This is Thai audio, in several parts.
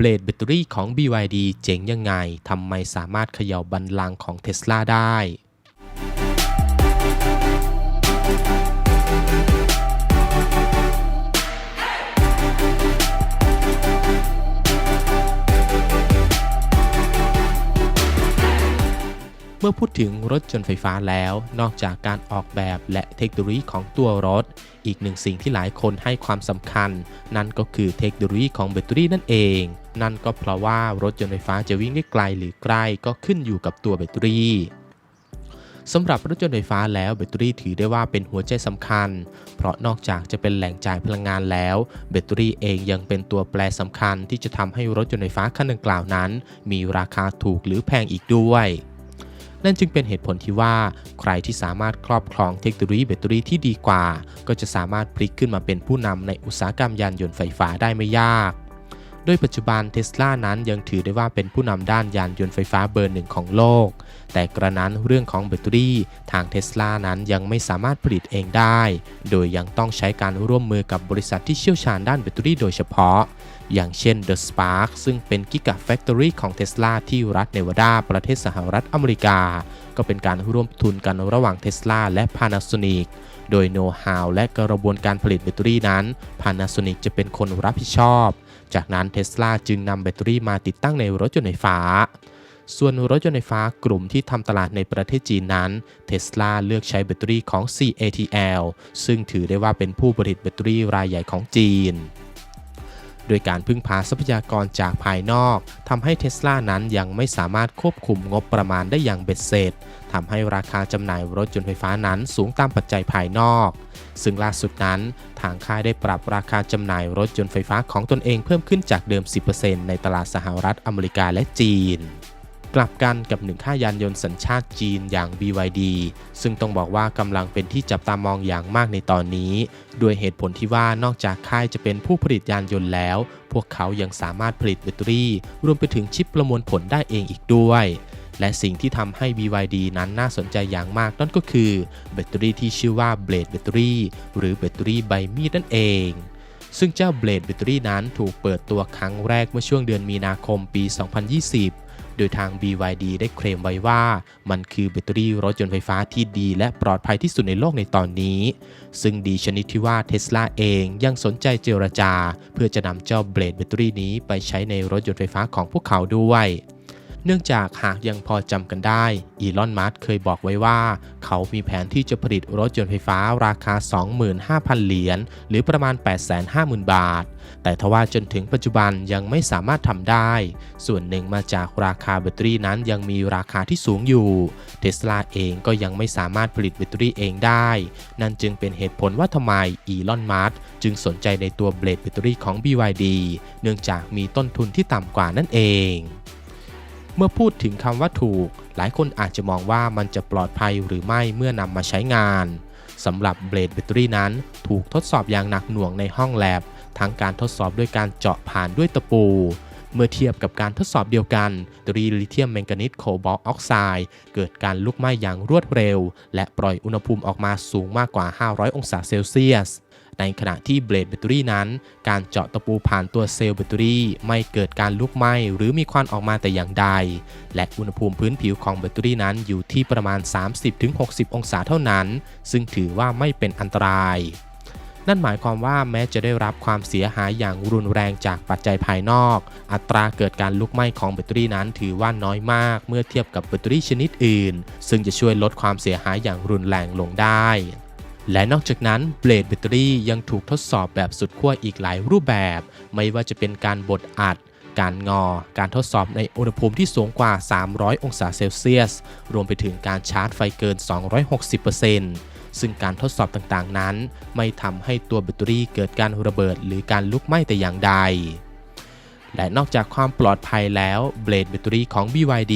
เบลดแบตเตอรี่ของ BYD เจ๋งยังไง ทำไมสามารถเขย่าบันลังของเท s l a ได้ มื่อพูดถึงรถยนต์ไฟฟ้าแล้ว นอกจากการออกแบบและเทคโนโลยีของตัวรถ อีกหนึ่งสิ่งที่หลายคนให้ความสำคัญ นั่นก็คือเทคโนโลยีของแบตเตอรี่นั่นเอง นั่นก็เพราะว่ารถยนต์ไฟฟ้าจะวิ่งได้ไกลหรือใกล้ก็ขึ้นอยู่กับตัวแบตเตอรี่สำหรับรถยนต์ไฟฟ้าแล้วแบตเตอรี่ถือได้ว่าเป็นหัวใจสำคัญ เพราะนอกจากจะเป็นแหล่งจ่ายพลังงานแล้ว แบตเตอรี่เองยังเป็นตัวแปรสำคัญที่จะทำให้รถยนต์ไฟฟ้าคันดังกล่าวนั้น มีราคาถูกหรือแพงอีกด้วย นั่นจึงเป็นเหตุผลที่ว่า ใครที่สามารถครอบครองเทคโนโลยีแบตเตอรี่ที่ดีกว่า ก็จะสามารถพลิกขึ้นมาเป็นผู้นำในอุตสาหกรรมยานยนต์ไฟฟ้าได้ไม่ยาก ดยปัจจุบันเทสลานั้นยังถือได้ว่าเป็นผู้นำด้านยานยนต์ไฟฟ้าเบอร์หนึ่งของโลก แต่กระนั้นเรื่องของแบตเตอรี่ ทางเทสลานั้นยังไม่สามารถผลิตเองได้ โดยยังต้องใช้การร่วมมือกับบริษัทที่เชี่ยวชาญด้านแบตเตอรี่โดยเฉพาะ อย่างเช่น The Spark ซึ่งเป็นกิกะแฟคทอรี่ของเทสลาที่รัฐเนวาดา ประเทศสหรัฐอเมริกา ก็เป็นการร่วมทุนกันระหว่างเทสลาและ Panasonic โดยโน้ตฮาวและกระบวนการผลิตแบตเตอรี่นั้น Panasonic จะเป็นคนรับผิดชอบ จากนั้นเทสลาจึงนำแบตเตอรี่มาติดตั้งในรถยนต์ไฟฟ้า ส่วนรถยนต์ไฟฟ้ากลุ่มที่ทำตลาดในประเทศจีนนั้นเทสลาเลือกใช้แบตเตอรี่ของ CATL ซึ่งถือได้ว่าเป็นผู้ผลิตแบตเตอรี่รายใหญ่ของจีน โดยการพึ่งพาทรัพยากรจากภายนอกทำให้เทสลานั้นยังไม่สามารถควบคุมงบประมาณได้อย่างเบ็ดเสร็จทำให้ราคาจำหน่ายรถยนต์ไฟฟ้านั้นสูงตามปัจจัยภายนอก ซึ่งล่าสุดนั้น ทางค่ายได้ปรับราคาจำหน่ายรถยนต์ไฟฟ้าของตนเองเพิ่มขึ้นจากเดิม 10%ในตลาดสหรัฐอเมริกาและจีน กลับกันกับหนึ่งค่ายยานยนต์สัญชาติจีนอย่าง BYD ซึ่งต้องบอกว่ากำลังเป็นที่จับตามองอย่างมากในตอนนี้ ด้วยเหตุผลที่ว่านอกจากค่ายจะเป็นผู้ผลิตยานยนต์แล้ว พวกเขายังสามารถผลิตแบตเตอรี่ รวมไปถึงชิปประมวลผลได้เองอีกด้วย และสิ่งที่ทำให้ BYD นั้นน่าสนใจอย่างมากนั่นก็คือแบตเตอรี่ที่ชื่อว่า Blade Battery หรือแบตเตอรี่ใบมีดนั่นเองซึ่งเจ้า Blade Battery นั้นถูกเปิดตัวครั้งแรกเมื่อช่วงเดือนมีนาคมปี 2020 โดยทาง BYD ได้เคลมไว้ว่ามันคือแบตเตอรี่รถยนต์ไฟฟ้าที่ดีและปลอดภัยที่สุดในโลกในตอนนี้ ซึ่งดีชนิดที่ว่าเทสลาเองยังสนใจเจรจา เพื่อจะนำเจ้าเบลดแบตเตอรี่นี้ไปใช้ในรถยนต์ไฟฟ้าของพวกเขาด้วย เนื่องจากหากยังพอจำกันได้ อีลอน มัสเคยบอกไว้ว่า เขามีแผนที่จะผลิตรถยนต์ไฟฟ้าราคา 25,000 เหรียญ หรือประมาณ 850,000 บาท แต่ทว่าจนถึงปัจจุบันยังไม่สามารถทำได้ ส่วนหนึ่งมาจากราคาแบตเตอรี่นั้นยังมีราคาที่สูงอยู่เทสลาเองก็ยังไม่สามารถผลิตแบตเตอรี่เองได้ นั่นจึงเป็นเหตุผลว่าทำไมอีลอน มัสจึงสนใจในตัวเบลดแบตเตอรี่ของ BYD เนื่องจากมีต้นทุนที่ต่ำกว่านั่นเอง เมื่อพูดถึงคำว่าถูก หลายคนอาจจะมองว่ามันจะปลอดภัยหรือไม่เมื่อนำมาใช้งานสำหรับเบลดแบตเตอรี่นั้น ถูกทดสอบอย่างหนักหน่วงในห้องแลบทั้งการทดสอบด้วยการเจาะผ่านด้วยตะปู เมื่อเทียบกับการทดสอบเดียวกันตรีลิเธียมแมงกานีสโคบอลออกไซด์เกิดการลุกไหม้อย่างรวดเร็ว และปล่อยอุณหภูมิออกมาสูงมากกว่า 500 องศาเซลเซียส ในขณะที่เบลดแบตเตอรี่นั้น การเจาะตะปูผ่านตัวเซลล์แบตเตอรี่ไม่เกิดการลุกไหม้หรือมีควันออกมาแต่อย่างใด และอุณหภูมิพื้นผิวของแบตเตอรี่นั้นอยู่ที่ประมาณ 30-60 องศาเท่านั้น ซึ่งถือว่าไม่เป็นอันตรายนั่นหมายความว่าแม้จะได้รับความเสียหายอย่างรุนแรงจากปัจจัยภายนอก อัตราเกิดการลุกไหม้ของแบตเตอรี่นั้นถือว่าน้อยมากเมื่อเทียบกับแบตเตอรี่ชนิดอื่น ซึ่งจะช่วยลดความเสียหายอย่างรุนแรงลงได้ และนอกจากนั้นเบลดแบตเตอรี่ยังถูกทดสอบแบบสุดขั้วอีกหลายรูปแบบ ไม่ว่าจะเป็นการบดอัด การงอ การทดสอบในอุณหภูมิที่สูงกว่า 300 องศาเซลเซียส รวมไปถึงการชาร์จไฟเกิน 260%ซึ่งการทดสอบต่างๆนั้น ไม่ทำให้ตัวแบตเตอรี่เกิดการระเบิดหรือการลุกไหม้แต่อย่างใดและนอกจากความปลอดภัยแล้วเบลดแบตเตอรี่ของ BYD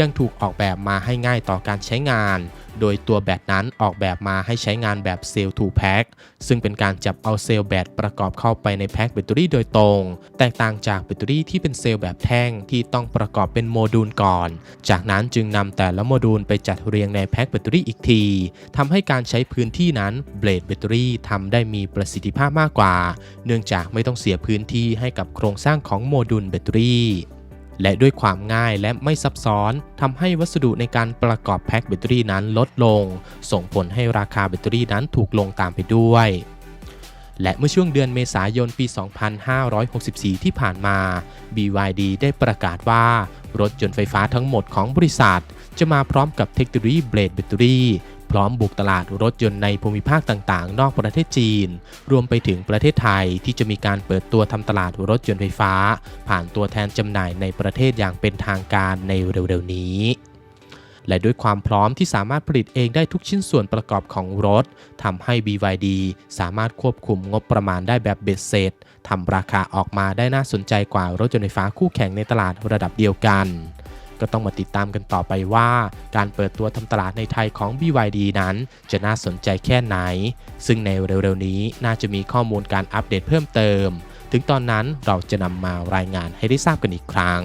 ยังถูกออกแบบมาให้ง่ายต่อการใช้งาน โดยตัวแบตนั้นออกแบบมาให้ใช้งานแบบเซลล์ to pack ซึ่งเป็นการจับเอาเซลล์แบตประกอบเข้าไปในแพ็คแบตเตอรี่โดยตรง แตกต่างจากแบตเตอรี่ที่เป็นเซลล์แบบแท่งที่ต้องประกอบเป็นโมดูลก่อน จากนั้นจึงนำแต่ละโมดูลไปจัดเรียงในแพ็คแบตเตอรี่อีกทีทำให้การใช้พื้นที่นั้นเบลดแบตเตอรี่ทำได้มีประสิทธิภาพมากกว่า เนื่องจากไม่ต้องเสียพื้นที่ให้กับโครงสร้างของโมดูลแบตเตอรี่ และด้วยความง่ายและไม่ซับซ้อนทำให้วัสดุในการประกอบแพ็คแบตเตอรี่นั้นลดลง ส่งผลให้ราคาแบตเตอรี่นั้นถูกลงตามไปด้วยและเมื่อช่วงเดือนเมษายนปี 2564 ที่ผ่านมา BYD ได้ประกาศว่า รถยนต์ไฟฟ้าทั้งหมดของบริษัท จะมาพร้อมกับเทคโนโลยีเบลดแบตเตอรี่ พร้อมบุกตลาดรถยนต์ในภูมิภาคต่างๆ นอกประเทศจีน รวมไปถึงประเทศไทยที่จะมีการเปิดตัวทำตลาดรถยนต์ไฟฟ้า ผ่านตัวแทนจำหน่ายในประเทศอย่างเป็นทางการในเร็วๆนี้และด้วยความพร้อมที่สามารถผลิตเองได้ทุกชิ้นส่วนประกอบของรถทำให้ BYD สามารถควบคุมงบประมาณได้แบบเบ็ดเสร็จทำราคาออกมาได้น่าสนใจกว่ารถยนต์ไฟฟ้าคู่แข่งในตลาดระดับเดียวกัน ก็ต้องมาติดตามกันต่อไปว่า การเปิดตัวทำตลาดในไทยของ BYD นั้น จะน่าสนใจแค่ไหน ซึ่งในเร็วๆนี้น่าจะมีข้อมูลการอัปเดตเพิ่มเติม ถึงตอนนั้นเราจะนำมารายงานให้ได้ทราบกันอีกครั้ง